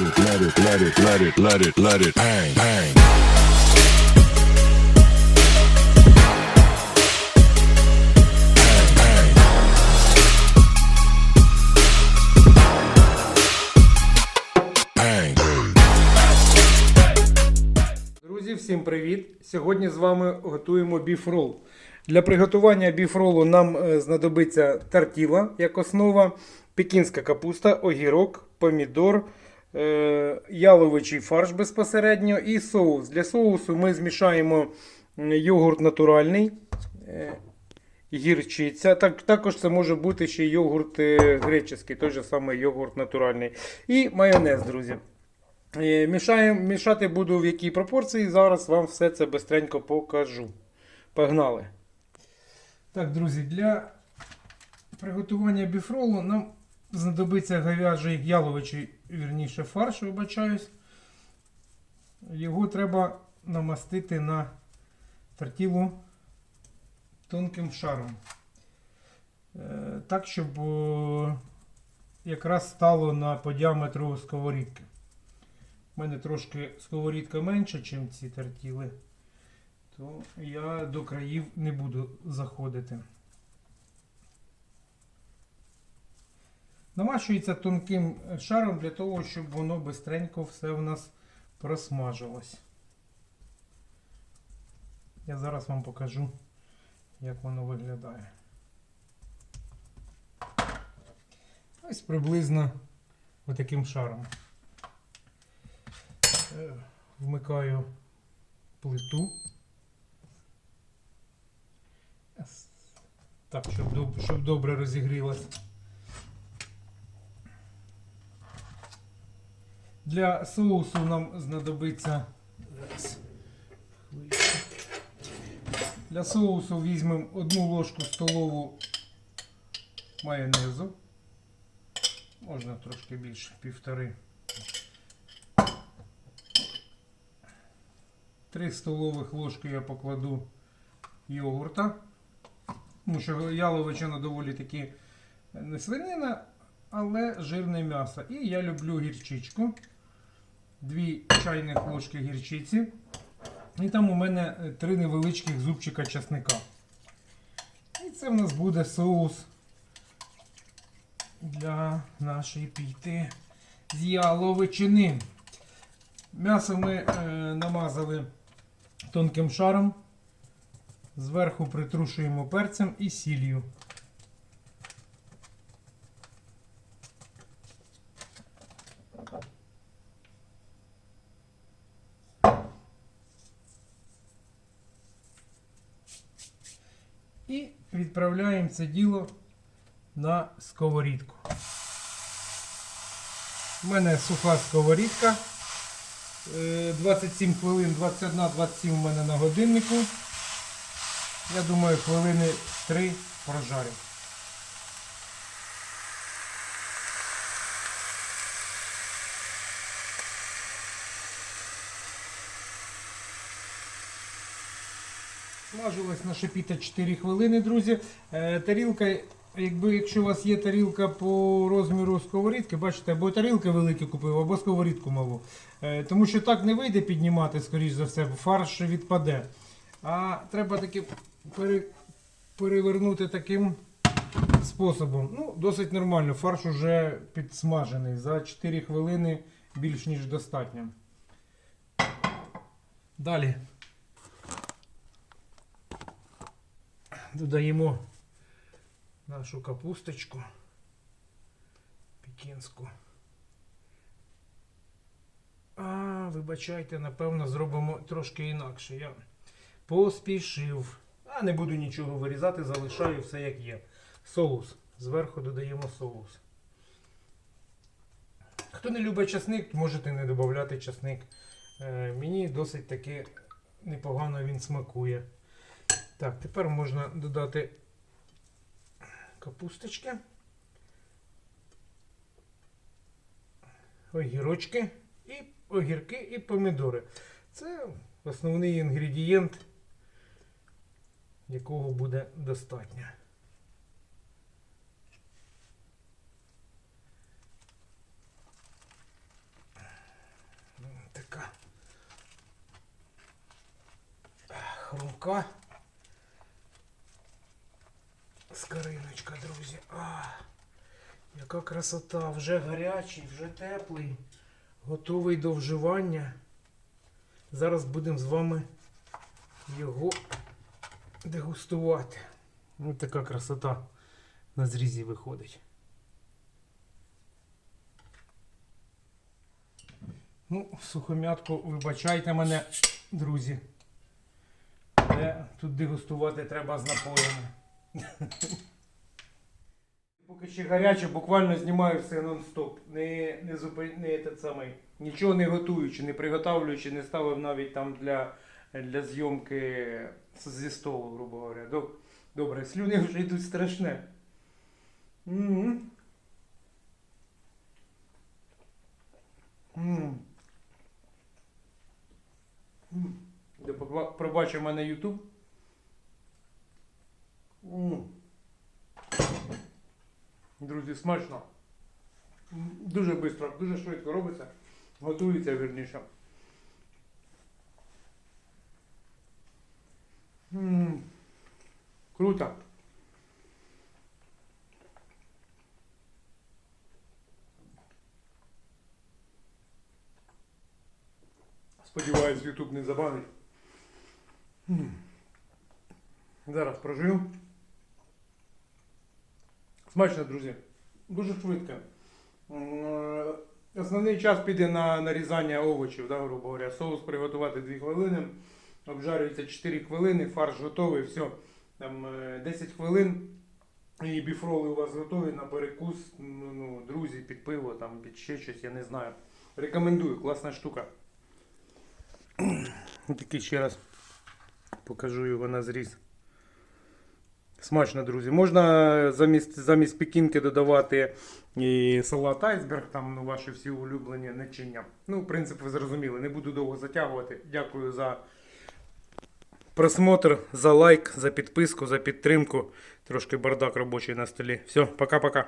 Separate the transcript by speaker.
Speaker 1: it, let it, let it, let it, let it, let it bang, bang.
Speaker 2: Всім привіт! Сьогодні з вами готуємо біфрол. Для приготування біфролу нам е, знадобиться тартіла як основа, пекінська капуста, огірок, помідор, яловичий фарш безпосередньо і соус. Для соусу ми змішаємо йогурт натуральний, е, гірчиця. Так, також це може бути ще йогурт е, греческий, той же самий йогурт натуральний. І майонез, друзі. Е, Мішаємо, мішати буду в якій пропорції. Зараз вам все це бистренько покажу. Погнали. Так, друзі, для приготування біфролу нам знадобиться говяжий яловичий, вірніше, фарш, вибачаюсь. Його треба намастити на тортілу тонким шаром. Е, Так, щоб якраз стало на по діаметру сковорідки. У мене трошки сковорідка менша, ніж ці тертіли, то я до країв не буду заходити. Намащується тонким шаром для того, щоб воно бистренько все в нас просмажилось. Я зараз вам покажу, як воно виглядає. Ось приблизно отаким шаром. Е, Вмикаю плиту. Так, щоб, щоб добре розігрілась. Для соусу нам знадобиться. Для соусу візьмемо одну ложку столову майонезу. Можна трошки більше, півтори. 3 столових ложки я покладу йогурта. Тому що яловичина доволі таки не свинина, але жирне м'ясо. І я люблю гірчичку. 2 чайних ложки гірчиці. І там у мене 3 невеличких зубчика часника. І це в нас буде соус для нашої піти з яловичини. М'ясо ми е, намазали тонким шаром. Зверху притрушуємо перцем і сіллю. І відправляємо це діло на сковорідку. У мене суха сковорідка. Е, 27 хвилин, 21-27 у мене на годиннику. Я думаю, хвилини 3 прожарю. Смажилась наша піта 4 хвилини, друзі. Е, тарілка, якби якщо у вас є тарілка по розміру сковорідки, бачите, або тарілки великі купив, або сковорідку малу. Е, тому що так не вийде піднімати, скоріш за все, фарш відпаде. А треба таки пере, перевернути таким способом. Ну, досить нормально. Фарш уже підсмажений. За 4 хвилини більш ніж достатньо. Далі. Додаємо нашу капусточку пекінську. А, вибачайте, напевно, зробимо трошки інакше. Я поспішив. А не буду нічого вирізати, залишаю все як є. Соус. Зверху додаємо соус. Хто не любить часник, можете не додати часник. Е, мені досить таки непогано він смакує. Так, тепер можна додати капусточки, огірочки, і огірки і помідори. Це основний інгредієнт, якого буде достатньо. Така хрумка. Скариночка, друзі. А, яка красота, вже гарячий, вже теплий, готовий до вживання. Зараз будемо з вами його дегустувати. Ось така красота на зрізі виходить. Ну, сухомятку, вибачайте мене, друзі. Але тут дегустувати треба з напоями. Поки ще гаряче, буквально знімаю все нон-стоп. Не, не, зупи... не те самий. Нічого не готуючи, не приготовлюючи, не ставив навіть там для, для зйомки зі столу, грубо говоря. Добре, слюни вже йдуть страшне. М. М. М. Пробачив мене YouTube. Друзі, смачно. Дуже швидко, дуже швидко робиться. Готується вірніше. М. Круто. Сподіваюсь, YouTube не забанить. Зараз прожую. Смачно, друзі. Дуже швидко. Е, Основний час піде на нарізання овочів, да, грубо говоря. Соус приготувати 2 хвилини. Обжарюється 4 хвилини, фарш готовий, все. Там е, 10 хвилин. І біфроли у вас готові на перекус. Ну, друзі, під пиво, там, під ще щось, я не знаю. Рекомендую, класна штука. Такий ще раз покажу його на зріз. Смачно, друзі. Можна замість, замість пекінки додавати і салат айсберг, там ну, ваші всі улюблені начиння. Ну, в принципі, ви зрозуміли. Не буду довго затягувати. Дякую за просмотр, за лайк, за підписку, за підтримку. Трошки бардак робочий на столі. Все, пока-пока.